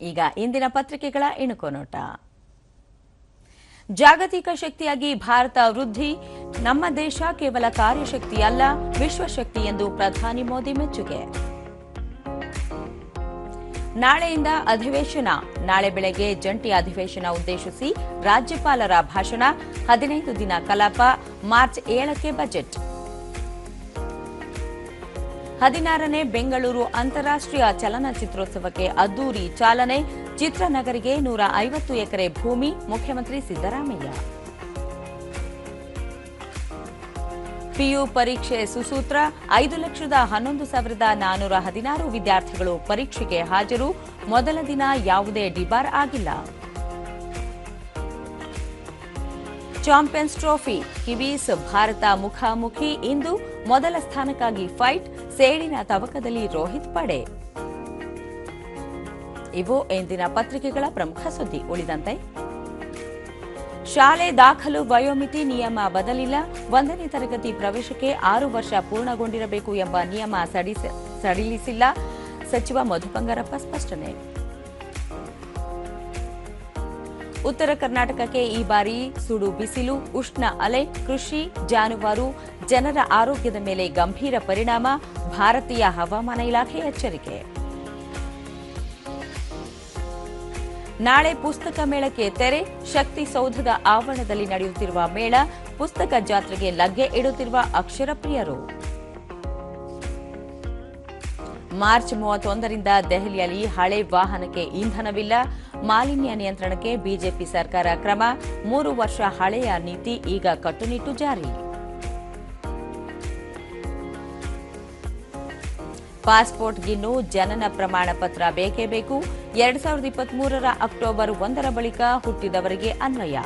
ಈಗ ಇಂದಿನ ಪತ್ರಿಕೆಗಳ ಇಣುಕು ನೋಟ. ಜಾಗತಿಕ ಶಕ್ತಿಯಾಗಿ ಭಾರತ ವೃದ್ಧಿ, ನಮ್ಮ ದೇಶ ಕೇವಲ ಕಾರ್ಯಶಕ್ತಿ ಅಲ್ಲ, ವಿಶ್ವಶಕ್ತಿ ಎಂದು ಪ್ರಧಾನಿ ಮೋದಿ ಮೆಚ್ಚುಗೆ. ನಾಳೆಯಿಂದ ಅಧಿವೇಶನ, ನಾಳೆ ಬೆಳಗ್ಗೆ ಜಂಟಿ ಅಧಿವೇಶನ ಉದ್ದೇಶಿಸಿ ರಾಜ್ಯಪಾಲರ ಭಾಷಣ, ಹದಿನೈದು ದಿನ ಕಲಾಪ, ಮಾರ್ಚ್ ಏಳಕ್ಕೆ ಬಜೆಟ್. ಹದಿನಾರನೇ ಬೆಂಗಳೂರು ಅಂತಾರಾಷ್ಟ್ರೀಯ ಚಲನಚಿತ್ರೋತ್ಸವಕ್ಕೆ ಅದ್ದೂರಿ ಚಾಲನೆ, ಚಿತ್ರನಗರಿಗೆ ನೂರ ಐವತ್ತು ಎಕರೆ ಭೂಮಿ, ಮುಖ್ಯಮಂತ್ರಿ ಸಿದ್ದರಾಮಯ್ಯ. ಪಿಯು ಪರೀಕ್ಷೆ ಸುಸೂತ್ರ, ಐದು ಲಕ್ಷದ ಹನ್ನೊಂದು ಸಾವಿರದ ನಾನೂರ ಹದಿನಾರು ವಿದ್ಯಾರ್ಥಿಗಳು ಪರೀಕ್ಷೆಗೆ ಹಾಜರು, ಮೊದಲ ದಿನ ಯಾವುದೇ ಡಿಬಾರ್ ಆಗಿಲ್ಲ. Champions trophy. ಕಿವೀಸ್ ಭಾರತ ಮುಖಾಮುಖಿ ಇಂದು ಮೊದಲ ಸ್ಥಾನಕ್ಕಾಗಿ ಫೈಟ್. ಸೇಡಿನ ತವಕದಲ್ಲಿ ರೋಹಿತ್ ಪಡೆ. ಇವು ಇಂದಿನ ಪತ್ರಿಕೆಗಳ ಪ್ರಮುಖ ಸುದ್ದಿ. ಉಳಿದಂತೆ, ಶಾಲೆ ದಾಖಲು ವಯೋಮಿತಿ ನಿಯಮ ಬದಲಿಲ್ಲ. ಒಂದನೇ ತರಗತಿ ಪ್ರವೇಶಕ್ಕೆ ಆರು ವರ್ಷ ಪೂರ್ಣಗೊಂಡಿರಬೇಕು ಎಂಬ ನಿಯಮ ಸಡಿಲಿಸಿಲ್ಲ. ಸಚಿವ ಮಧು ಬಂಗಾರಪ್ಪ ಸ್ಪಷ್ಟನೆ. ಉತ್ತರ ಕರ್ನಾಟಕಕ್ಕೆ ಈ ಬಾರಿ ಸುಡು ಬಿಸಿಲು, ಉಷ್ಣ ಅಲೆ, ಕೃಷಿ, ಜಾನುವಾರು, ಜನರ ಆರೋಗ್ಯದ ಮೇಲೆ ಗಂಭೀರ ಪರಿಣಾಮ, ಭಾರತೀಯ ಹವಾಮಾನ ಇಲಾಖೆ ಎಚ್ಚರಿಕೆ. ನಾಳೆ ಪುಸ್ತಕ ಮೇಳಕ್ಕೆ ತೆರೆ, ಶಕ್ತಿ ಸೌಧದ ಆವರಣದಲ್ಲಿ ನಡೆಯುತ್ತಿರುವ ಮೇಳ, ಪುಸ್ತಕ ಜಾತ್ರೆಗೆ ಲಗ್ಗೆ ಇಡುತ್ತಿರುವ ಅಕ್ಷರ ಪ್ರಿಯರು. ಮಾರ್ಚ್ ಮೂವತ್ತೊಂದರಿಂದ ದೆಹಲಿಯಲ್ಲಿ ಹಳೆ ವಾಹನಕ್ಕೆ ಇಂಧನವಿಲ್ಲ, ಮಾಲಿನ್ಯ ನಿಯಂತ್ರಣಕ್ಕೆ ಬಿಜೆಪಿ ಸರ್ಕಾರ ಕ್ರಮ, ಮೂರು ವರ್ಷ ಹಳೆಯ ನೀತಿ ಈಗ ಕಟ್ಟುನಿಟ್ಟು ಜಾರಿ. ಪಾಸ್ಪೋರ್ಟ್ಗಿನ್ನೂ ಜನನ ಪ್ರಮಾಣ ಪತ್ರ ಬೇಕೇ ಬೇಕು, ಎರಡ್ ಸಾವಿರದ ಇಪ್ಪತ್ಮೂರರ ಅಕ್ಟೋಬರ್ ಒಂದರ ಬಳಿಕ ಹುಟ್ಟಿದವರಿಗೆ ಅನ್ವಯ.